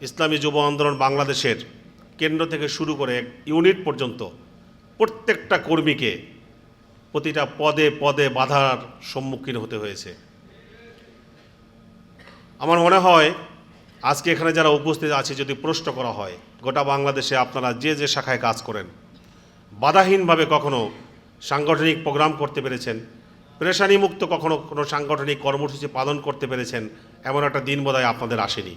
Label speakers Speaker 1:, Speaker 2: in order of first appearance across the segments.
Speaker 1: ইসলামী যুব আন্দোলন বাংলাদেশের কেন্দ্র থেকে শুরু করে এক ইউনিট পর্যন্ত প্রত্যেকটা কর্মীকে প্রতিটা পদে পদে বাধার সম্মুখীন হতে হয়েছে। আমার মনে হয় আজকে এখানে যারা উপস্থিত আছে, যদি প্রশ্ন করা হয়, গোটা বাংলাদেশে আপনারা যে যে শাখায় কাজ করেন, বাধাহীনভাবে কখনো সাংগঠনিক প্রোগ্রাম করতে পেরেছেন পেরেশানি মুক্ত কখনো কোনো সাংগঠনিক কর্মসূচি পালন করতে পেরেছেন, এমন একটা দিন বোধহয় আপনাদের আসেনি।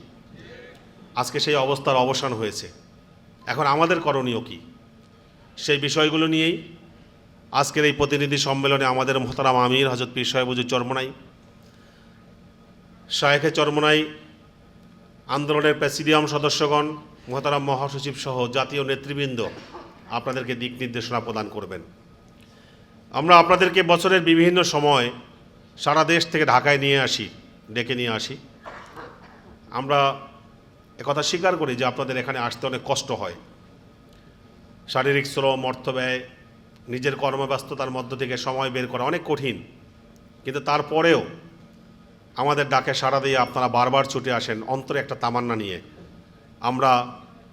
Speaker 1: আজকে সেই অবস্থার অবসান হয়েছে। এখন আমাদের করণীয় কি? সেই বিষয়গুলো নিয়েই আজকের এই প্রতিনিধি সম্মেলনে আমাদের মোহতারাম আমির হজরত পীর সাহেবুজুর চরমনাই, শায়েখে চরমনাই, আন্দোলনের প্রেসিডিয়াম সদস্যগণ, মোহতারাম মহাসচিব সহ জাতীয় নেতৃবৃন্দ আপনাদেরকে দিক নির্দেশনা প্রদান করবেন। আমরা আপনাদেরকে বছরের বিভিন্ন সময় সারা দেশ থেকে ঢাকায় নিয়ে আসি, ডেকে নিয়ে আসি। আমরা একথা স্বীকার করি যে আপনাদের এখানে আসতে অনেক কষ্ট হয়। শারীরিক শ্রম, অর্থ ব্যয়, নিজের কর্মব্যস্ততার মধ্য থেকে সময় বের করা অনেক কঠিন। কিন্তু তারপরেও আমাদের ডাকে সাড়া দিয়ে আপনারা বারবার ছুটে আসেন, অন্তরে একটা তামান্না নিয়ে। আমরা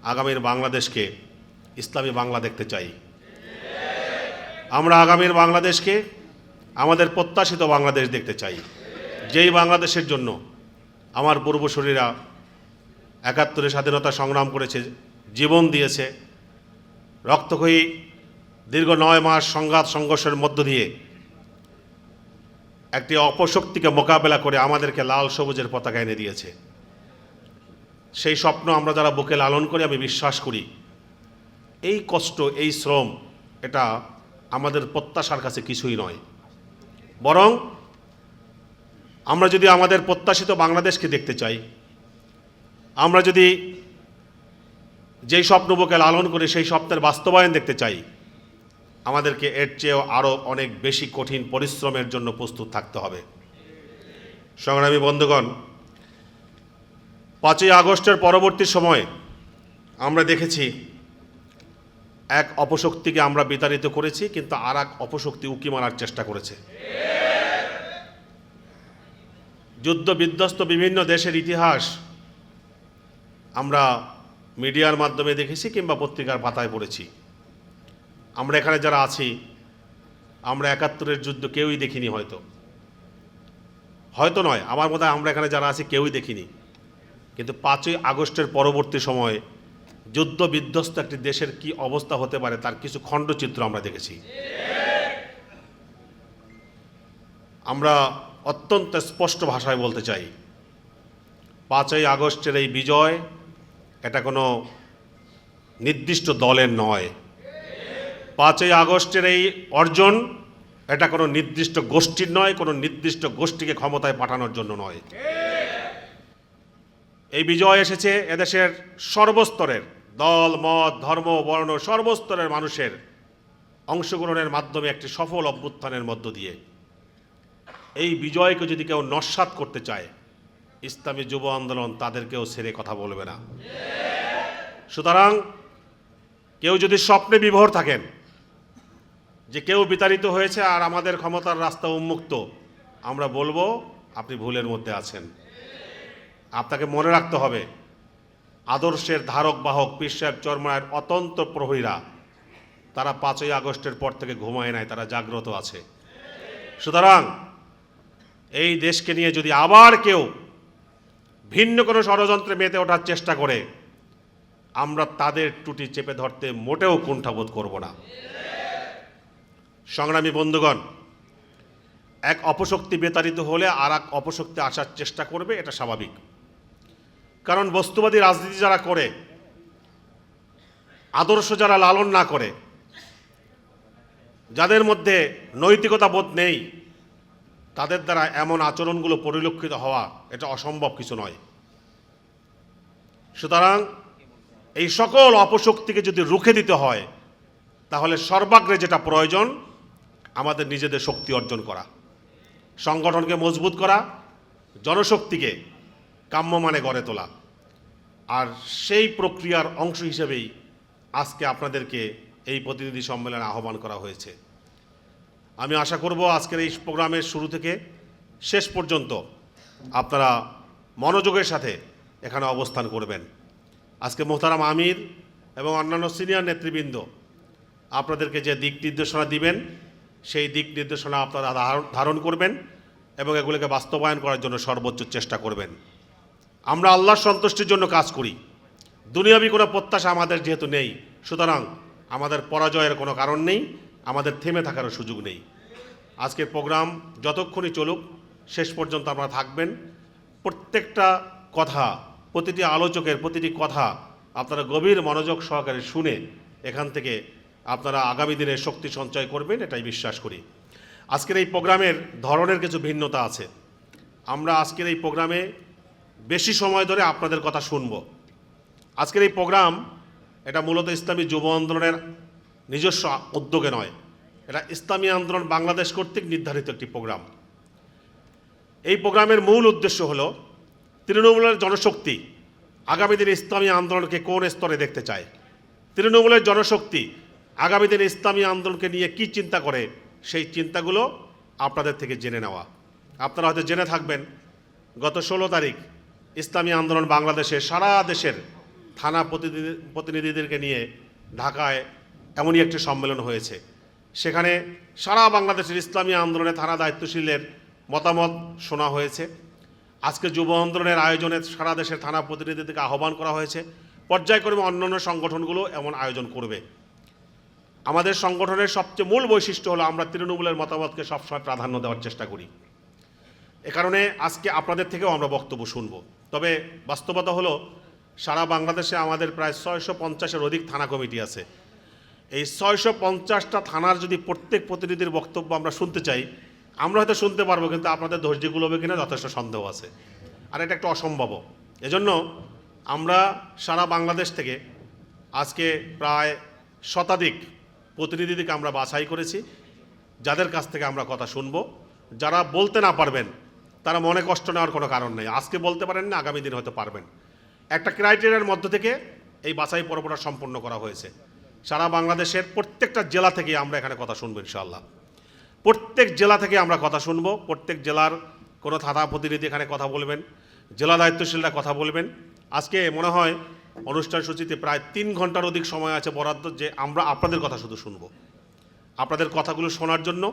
Speaker 1: আগামীর বাংলাদেশকে ইসলামী বাংলা দেখতে চাই। আমরা আগামীর বাংলাদেশকে আমাদের প্রত্যাশিত বাংলাদেশ দেখতে চাই। যেই বাংলাদেশের জন্য আমার পূর্বসূরীরা একাত্তরে স্বাধীনতা সংগ্রাম করেছে, জীবন দিয়েছে। রক্তক্ষয়ী দীর্ঘ নয় মাস সংঘাত সংঘর্ষের মধ্য দিয়ে একটি অপশক্তিকে মোকাবেলা করে আমাদেরকে লাল সবুজের পতাকা এনে দিয়েছে। সেই স্বপ্ন আমরা যারা বুকে লালন করি, আমি বিশ্বাস করি, এই কষ্ট, এই শ্রম, এটা আমাদের প্রত্যাশার কাছে কিছুই নয়। বরং আমরা যদি আমাদের প্রত্যাশিত বাংলাদেশকে দেখতে চাই আমরা যদি যেই স্বপ্ন বুকে লালন করি সেই স্বপ্নের বাস্তবায়ন দেখতে চাই, আমাদেরকে এর চেয়েও আরও অনেক বেশি কঠিন পরিশ্রমের জন্য প্রস্তুত থাকতে হবে। সংগ্রামী বন্ধুগণ, পাঁচই আগস্টের পরবর্তী সময়ে আমরা দেখেছি এক অপশক্তিকে আমরা বিতাড়িত করেছি, কিন্তু আর এক অপশক্তি উকি মারার চেষ্টা করেছে। যুদ্ধ বিধ্বস্ত বিভিন্ন দেশের ইতিহাস আমরা মিডিয়ার মাধ্যমে দেখেছি কিংবা পত্রিকার পাতায় পড়েছি। আমরা এখানে যারা আছি, আমরা একাত্তরের যুদ্ধ কেউই দেখিনি হয়তো। হয়তো নয়, আমার হয় আমরা এখানে যারা আছি কেউই দেখিনি। কিন্তু পাঁচই আগস্টের পরবর্তী সময়ে যুদ্ধ বিধ্বস্ত একটি দেশের কি অবস্থা হতে পারে তার কিছু খণ্ডচিত্র আমরা দেখেছি। আমরা অত্যন্ত স্পষ্ট ভাষায় বলতে চাই, পাঁচই আগস্টের এই বিজয় এটা কোনো নির্দিষ্ট দলের নয়। পাঁচই আগস্টের এই অর্জন এটা কোনো নির্দিষ্ট গোষ্ঠীর নয়, কোনো নির্দিষ্ট গোষ্ঠীকে ক্ষমতায় পাঠানোর জন্য নয়। এই বিজয় এসেছে এদেশের সর্বস্তরের দল, মত, ধর্ম, বর্ণ সর্বস্তরের মানুষের অংশগ্রহণের মাধ্যমে একটি সফল অভ্যুত্থানের মধ্য দিয়ে। এই বিজয়কে যদি কেউ নস্বাত করতে চায় ইসলামী যুব আন্দোলন তাদেরকেও ছেড়ে কথা বলবে না। সুতরাং কেউ যদি স্বপ্নে বিভোর থাকেন যে কেউ বিতাড়িত হয়েছে আর আমাদের ক্ষমতার রাস্তা উন্মুক্ত, আমরা বলব আপনি ভুলের মধ্যে আছেন। আপনাকে মনে রাখতে হবে, আদর্শের ধারক বাহক পীর চরমায়ের অতন্ত্র প্রহরীরা, তারা পাঁচই আগস্টের পর থেকে ঘুমায় নাই, তারা জাগ্রত আছে। সুতরাং এই দেশকে নিয়ে যদি আবার কেউ ভিন্ন কোনো ষড়যন্ত্রে মেতে ওঠার চেষ্টা করে, আমরা তাদের টুটি চেপে ধরতে মোটেও কুণ্ঠাবোধ করব না। সংগ্রামী বন্ধুগণ, এক অপশক্তি বিতাড়িত হলে আর এক অপশক্তি আসার চেষ্টা করবে, এটা স্বাভাবিক। কারণ বস্তুবাদী রাজনীতি যারা করে, আদর্শ যারা লালন না করে, যাদের মধ্যে নৈতিকতা বোধ নেই তাদের দ্বারা এমন আচরণগুলো পরিলক্ষিত হওয়া এটা অসম্ভব কিছু নয়। সুতরাং এই সকল অপশক্তিকে যদি রুখে দিতে হয়, তাহলে সর্বাগ্রে যেটা প্রয়োজন, আমাদের নিজেদের শক্তি অর্জন করা, সংগঠনকে মজবুত করা, জনশক্তিকে কাম্যমানে গড়ে তোলা। আর সেই প্রক্রিয়ার অংশ হিসেবেই আজকে আপনাদেরকে এই প্রতিনিধি সম্মেলনে আহ্বান করা হয়েছে। আমি আশা করব আজকের এই প্রোগ্রামের শুরু থেকে শেষ পর্যন্ত আপনারা মনোযোগের সাথে এখানে অবস্থান করবেন। আজকে মোহতারাম আমির এবং অন্যান্য সিনিয়র নেতৃবৃন্দ আপনাদেরকে যে দিক নির্দেশনা দিবেন, সেই দিক নির্দেশনা আপনারা ধারণ- করবেন এবং এগুলোকে বাস্তবায়ন করার জন্য সর্বোচ্চ চেষ্টা করবেন। আমরা আল্লাহর সন্তুষ্টির জন্য কাজ করি। দুনিয়াবি কোনো প্রত্যাশা আমাদের যেহেতু নেই, সুতরাং আমাদের পরাজয়ের কোনো কারণ নেই। আমাদের থেমে থাকারও সুযোগ নেই। আজকের প্রোগ্রাম যতক্ষণই চলুক, শেষ পর্যন্ত আপনারা থাকবেন। প্রত্যেকটা কথা, প্রতিটি আলোচকের প্রতিটি কথা আপনারা গভীর মনোযোগ সহকারে শুনে এখান থেকে আপনারা আগামী দিনে শক্তি সঞ্চয় করবেন, এটাই বিশ্বাস করি। আজকের এই প্রোগ্রামের ধরনের কিছু ভিন্নতা আছে। আমরা আজকের এই প্রোগ্রামে বেশি সময় ধরে আপনাদের কথা শুনব। আজকের এই প্রোগ্রাম এটা মূলত ইসলামী যুব আন্দোলনের নিজস্ব উদ্যোগে নয়। এটা ইসলামী আন্দোলন বাংলাদেশ কর্তৃক নির্ধারিত একটি প্রোগ্রাম। এই প্রোগ্রামের মূল উদ্দেশ্য হলো, তৃণমূলের জনশক্তি আগামী দিনে ইসলামী আন্দোলনকে কোন স্তরে দেখতে চায়? তৃণমূলের জনশক্তি আগামী দিনে ইসলামী আন্দোলনকে নিয়ে কি চিন্তা করে? সেই চিন্তাগুলো আপনাদের থেকে জেনে নেওয়া। আপনারা হয়তো জেনে থাকবেন, গত ষোলো তারিখ ইসলামী আন্দোলন বাংলাদেশে সারা দেশের থানা প্রতিনিধি প্রতিনিধিদেরকে নিয়ে ঢাকায় এমনই একটি সম্মেলন হয়েছে। সেখানে সারা বাংলাদেশের ইসলামী আন্দোলনে থানা দায়িত্বশীলের মতামত শোনা হয়েছে। আজকে যুব আন্দোলনের আয়োজনে সারা দেশের থানা প্রতিনিধিদেরকে আহ্বান করা হয়েছে, পর্যায়ক্রমে অন্যান্য সংগঠনগুলো এমন আয়োজন করবে। আমাদের সংগঠনের সবচেয়ে মূল বৈশিষ্ট্য হলো আমরা তৃণমূলের মতামতকে সবসময় প্রাধান্য দেওয়ার চেষ্টা করি। এ কারণে আজকে আপনাদের থেকেও আমরা বক্তব্য শুনব। তবে বাস্তবতা হলো, সারা বাংলাদেশে আমাদের প্রায় ছয়শো পঞ্চাশের অধিক থানা কমিটি আছে। এই ছয়শো পঞ্চাশটা থানার যদি প্রত্যেক প্রতিনিধির বক্তব্য আমরা শুনতে চাই, আমরা হয়তো শুনতে পারব কিন্তু আপনাদের ধৈর্যগুলো হবে কিনা যথেষ্ট সন্দেহ আছে। আর এটা একটা অসম্ভব এজন্য আমরা সারা বাংলাদেশ থেকে আজকে প্রায় শতাধিক প্রতিনিধিদেরকে আমরা বাছাই করেছি, যাদের কাছ থেকে আমরা কথা শুনব। যারা বলতে না পারবেন, তারা মনে কষ্ট নেওয়ার কোনো কারণ নেই। আজকে বলতে পারেন না, আগামী দিন হয়তো পারবেন। একটা ক্রাইটেরিয়ার মধ্য থেকে এই বাছাই পর্বটা সম্পন্ন করা হয়েছে। সারা বাংলাদেশের প্রত্যেকটা জেলা থেকে আমরা এখানে কথা শুনব, ইনশাআল্লাহ। প্রত্যেক জেলা থেকে আমরা কথা শুনব, প্রত্যেক জেলার কোনো থানা প্রতিনিধি এখানে কথা বলবেন, জেলা দায়িত্বশীলরা কথা বলবেন। আজকে মনে হয় অনুষ্ঠান সূচিতে প্রায় তিন ঘণ্টার অধিক সময় আছে বরাদ্দ যে আমরা আপনাদের কথা শুধু শুনব। আপনাদের কথাগুলো শোনার জন্য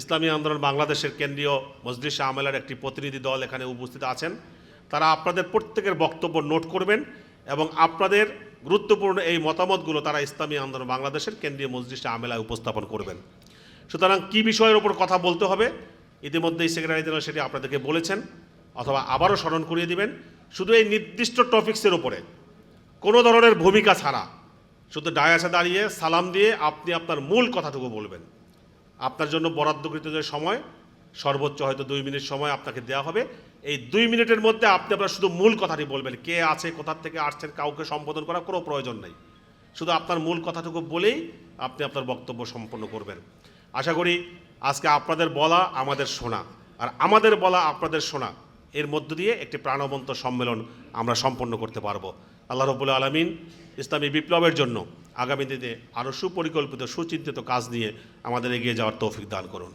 Speaker 1: ইসলামী আন্দোলন বাংলাদেশের কেন্দ্রীয় মজলিস আমেলার একটি প্রতিনিধি দল এখানে উপস্থিত আছেন। তারা আপনাদের প্রত্যেকের বক্তব্য নোট করবেন এবং আপনাদের গুরুত্বপূর্ণ এই মতামতগুলো তারা ইসলামী আন্দোলন বাংলাদেশের কেন্দ্রীয় মজলিসে আমেলায় উপস্থাপন করবেন। সুতরাং কি বিষয়ের ওপর কথা বলতে হবে, ইতিমধ্যেই সেক্রেটারি জেনারেল সেটি আপনাদেরকে বলেছেন, অথবা আবারও স্মরণ করিয়ে দিবেন, শুধু এই নির্দিষ্ট টপিক্সের ওপরে কোনো ধরনের ভূমিকা ছাড়া, শুধু ডায়াসে দাঁড়িয়ে সালাম দিয়ে আপনি আপনার মূল কথাটুকু বলবেন। আপনার জন্য বরাদ্দকৃত যে সময়, সর্বোচ্চ হয়তো দুই মিনিট সময় আপনাকে দেওয়া হবে এই দুই মিনিটের মধ্যে আপনি আপনার শুধু মূল কথাটি বলবেন। কে আছে, কোথার থেকে আসছেন, কাউকে সম্বোধন করার কোনো প্রয়োজন নেই। শুধু আপনার মূল কথাটুকু বলেই আপনি আপনার বক্তব্য সম্পন্ন করবেন। আশা করি আজকে আপনাদের বলা আমাদের শোনা। আর আমাদের বলা আপনাদের শোনা, এর মধ্য দিয়ে একটি প্রাণবন্ত সম্মেলন আমরা সম্পন্ন করতে পারব। আল্লাহ রবুল আলমিন ইসলামী বিপ্লবের জন্য আগামী দিনে আরও সুপরিকল্পিত, সুচিন্তিত কাজ নিয়ে আমাদের এগিয়ে যাওয়ার তৌফিক দান করুন।